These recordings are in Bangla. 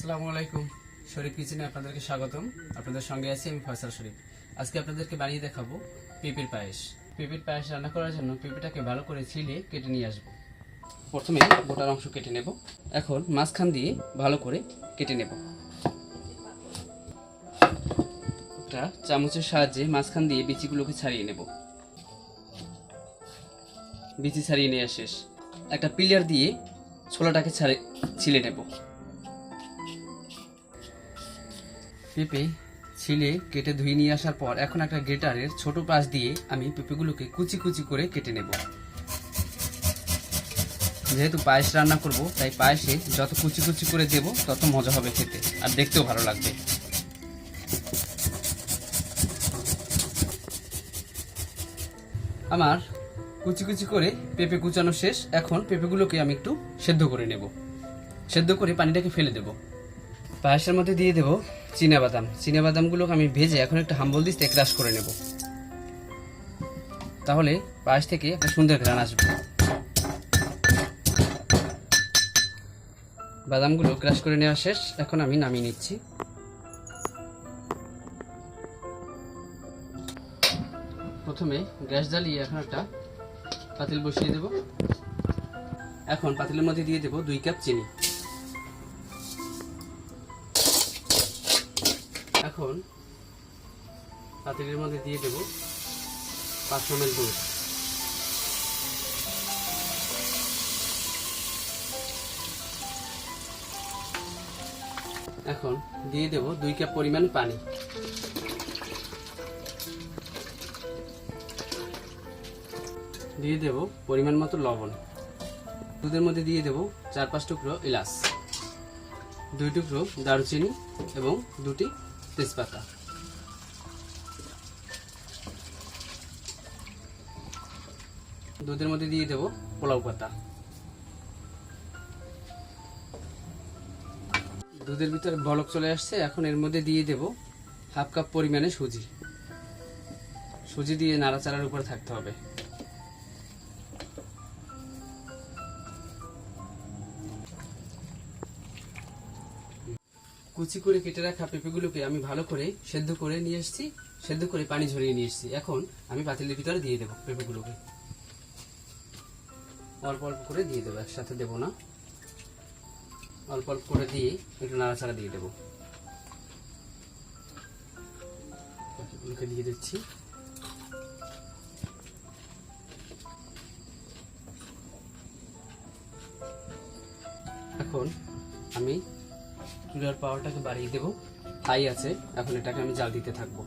আসসালামু আলাইকুম। শরীফ কিচেনে আপনাদেরকে স্বাগতম। আপনাদের সঙ্গে আছি আমি ফয়সাল শরীফ। আজকে আপনাদেরকে বানিয়ে দেখাবো পেঁপের পায়েস। পেঁপের পায়েস রান্না করার জন্য পেঁপেটাকে ভালো করে ছিলে কেটে নিয়ে আসব। প্রথমে গোটার অংশ কেটে নেব। এখন মাঝখান দিয়ে ভালো করে কেটে নেব। একটা চামচের সাহায্যে মাঝখান দিয়ে বিচিগুলোকে ছাড়িয়ে নেব। বিচি ছাড়িয়ে নেওয়া শেষ। একটা পিলার দিয়ে ছোলাটাকে ছাড়ে ছিলে নেব। পেঁপে ছিলে কেটে ধুয়ে নিয়ে আসার পর এখন একটা গ্রেটারের ছোট পাশ দিয়ে আমি পেঁপেগুলোকে কুচি কুচি করে কেটে নেব। যেহেতু পায়েস রান্না করব, তাই পায়েসে যত কুচি কুচি করে দেব, তত মজা হবে খেতে আর দেখতেও ভালো লাগবে। আমার কুচি কুচি করে পেঁপে কুচানো শেষ। এখন পেঁপেগুলোকে আমি একটু সেদ্ধ করে নেব। সেদ্ধ করে পানিটাকে ফেলে দেব। পায়েসের মধ্যে দিয়ে দেব বাদাম চীনা বাদামগুলোকে আমি ভেজে এখন একটা হাম্বল দিস্তে ক্রাশ করে নেব। তাহলে পায়েস থেকে একটা সুন্দর ঘ্রাণ আসবে। বাদামগুলো ক্রাশ করে নেওয়া শেষ। এখন আমি নামিয়ে নিচ্ছি। প্রথমে গ্যাস জ্বালিয়ে এখন একটা পাতিল বসিয়ে দেব। এখন পাতিলের মধ্যে দিয়ে দেব দুই কাপ চিনি। এখন পাতিলের মধ্যে দিয়ে দেব পাঁচশো এমএল দুধ এখন দিয়ে দেব দুই কাপ পরিমাণ পানি। দিয়ে দেব পরিমাণ মতো লবণ। দুধের মধ্যে দিয়ে দেব চার পাঁচ টুকরো এলাচ, দুই টুকরো দারুচিনি এবং দুটি তেজপাতা দুধের মধ্যে দিয়ে দেব পোলাও পাতা। দুধের ভিতরে বলক চলে আসছে, এখন এর মধ্যে দিয়ে দেব হাফ কাপ পরিমাণে সুজি। সুজি দিয়ে নাড়াচাড়ার উপরে থাকতে হবে। কুচি করে কেটে রাখা পেঁপেগুলোকে আমি ভালো করে সেদ্ধ করে নিয়ে এসেছি, সেদ্ধ করে পানি ঝরিয়ে নিয়ে এসেছি। এখন আমি পাতিলের ভিতরে দিয়ে দেবো পেঁপেগুলোকে। অল্প অল্প করে দিয়ে দেবো, একসাথে দেবো না। অল্প অল্প করে দিয়ে একটু নাড়াচাড়া দিয়ে দেবো। পেঁপেগুলোকে দিয়ে দিচ্ছি। এখন আমি চুলার পাওয়ারটাকে বাড়িয়ে দেব। হাই আছে, এখন এটাকে আমি জাল দিতে থাকব।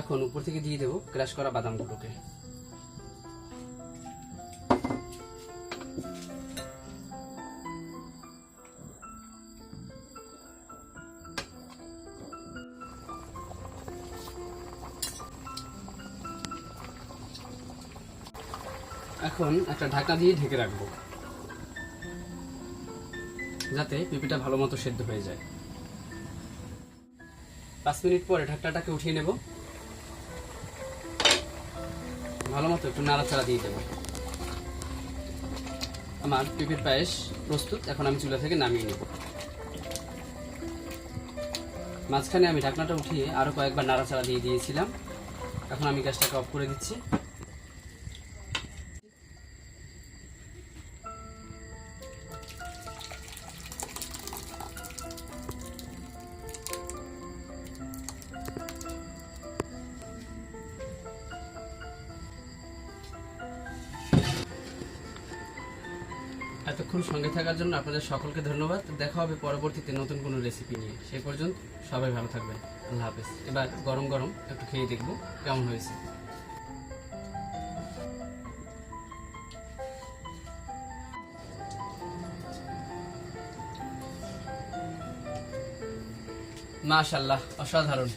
এখন উপর থেকে দিয়ে দেব ক্রাশ করা বাদামগুলোকে। এখন একটা ঢাকা দিয়ে ঢেকে রাখব। যাতে পেঁপেটা ভালো মতো সেদ্ধ হয়ে যায়। পাঁচ মিনিট পরে ঢাকনাটাকে উঠিয়ে নেব। ভালো মতো একটু নাড়াচাড়া দিয়ে দেবো। আমার পেঁপের পায়েস প্রস্তুত, এখন আমি চুলা থেকে নামিয়ে নেব। মাঝখানে আমি ঢাকনাটা উঠিয়ে আরও কয়েকবার নাড়াচাড়া দিয়ে দিয়েছিলাম। এখন আমি গ্যাসটাকে অফ করে দিচ্ছি। এতক্ষণ সঙ্গে থাকার জন্য আপনাদের সকলকে ধন্যবাদ। দেখা হবে পরবর্তীতে নতুন কোনো রেসিপি নিয়ে। সেই পর্যন্ত সবাই ভালো থাকবেন। আল্লাহ হাফেজ। এবার গরম গরম একটু খেয়ে দেখব কেমন হয়েছে। মাশাল্লাহ অসাধারণ।